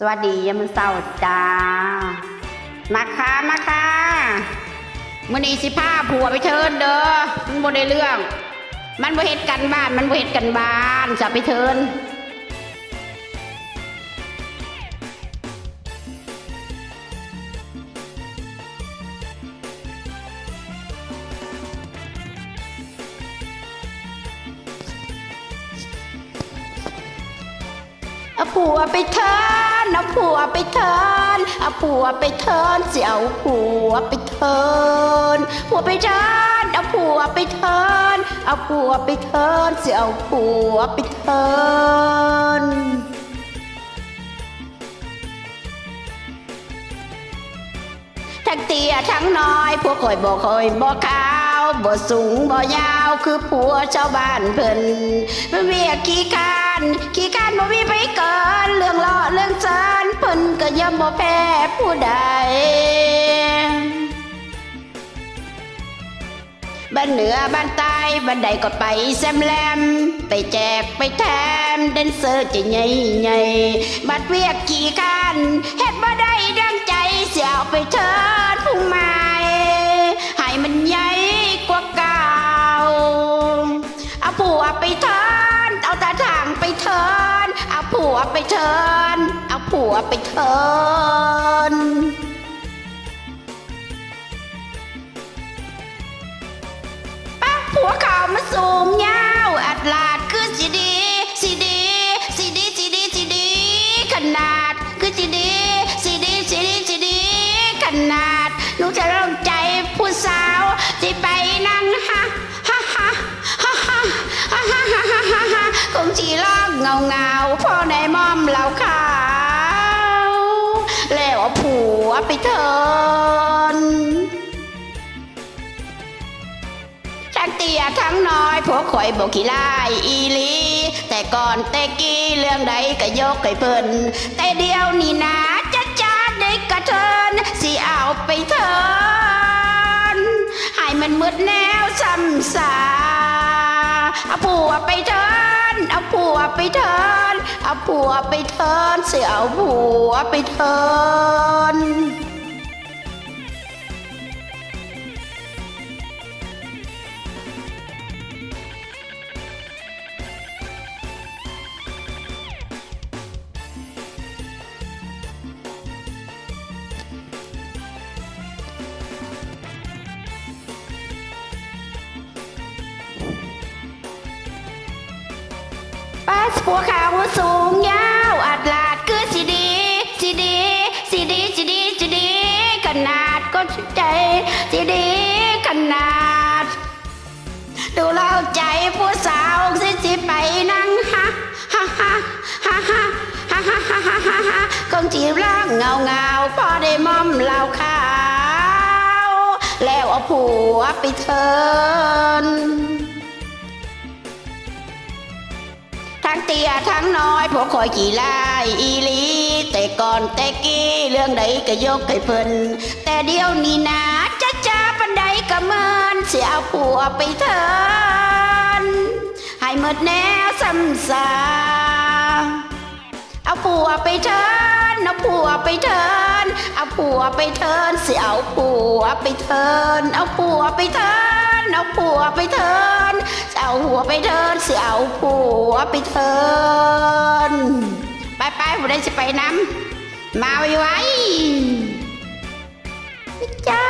สวัสดียามมื้อเช้าจ้า มาค่ะมาค่ะมื้อนี้สิพาผัวไปเทิร์นเด้อมันบ่ได้เรื่อง มันบ่เฮ็ดกันบ้าน มันบ่เฮ็ดกันบ้านจะไปเทิร์นเอาผัวไปเทิร์น เอาผัวไปเทินเอาผัวไปเทินสิเอาผัวไปเทินผัวไปเทินเอาผัวไปเทินเอาผัวไปเทินสิเอาผัวไปเทินทั้งเตี้ยทั้งน้อยพวคอยบ่คอยบ่ขาวบ่สูงบ่ยาวคือผัวชาวบ้านเพิ่นเวียกขี้คร้านขี้คร้านบ่มีไปเกินเรื่องล้อเรื่องเซินเพิ่นก็ย่อมบ่แพ้ผู้ใดบ้านเหนือบ้านใต้บ้านใดก็ไปแซมแลม ไปแจกไปแถมเดนเซอร์จะใหญ่ใหญ่บัดเวียกกี่กันเฮ็ดบ่ได้ดังใจเสียเอาไปเทิ วไปเทินเอาผัวไปเทินปักผัวเขามาสูงยาวอัดลาดคือสิดี สิดี สิดี สิดี สิดี ขนาดคือสิดี สิดี สิดี สิดี ขนาดหนูจะเริ่มใจผู้สาวที่ไปนั่งฮะฮะฮะฮะฮะฮะฮะฮะฮะฮะคงจีร้องเงาเงา แล้วเอาผัวไปเทินทั้งเตี้ยทั้งน้อยพวกข่อยบอกขี้ไลายอีลี แต่ก่อนแต่กี้เรื่องใดก็ยกให้เพิ่น แต่เดียวนี่นะจะจ้าได้กระเทินสิเอาไปเทินให้มันมืดแนวซ้ำซาเอาผัวไปเทิน เอาผัวไปเทิน เอาผัวไปเทินเสิเอาผัวไปเทิน ปัสผัวขาวสูงยาวอัดลาดคือสิดี สิดี สิดี สิดี สิดี ขนาดก็ใจ สิดีขนาด ดูเล่าใจผู้สาวสิสิไปนั่งฮะฮะฮะฮะฮะฮะฮะฮะฮะฮะคงจีบร่างเงาเงาพอได้มอมเหล่าขาว แล้วเอาผัวไปเทิน เตียทั้งน้อยพวกคอยกี่ลายอีลีแต่ก่อนแต่กี้เรื่องใดก็ยกให้เพิ่นแต่เดี๋ยวนี้นะจะจ้าปันใดก็เมินเสียเอาผัวไปเถินให้หมดแนวซ้ำซาเอาผัวไปเถินเอาผัวไปเถินเอาผัวไปเถินเสียเอาผัวไปเถินเอาผัวไปเถิน เอาผัวไปเถินเอาหัวไปเถินเสียเอาผัวไปเถินไปไปผมได้จะไปน้ำมาไว้ไว้จ้า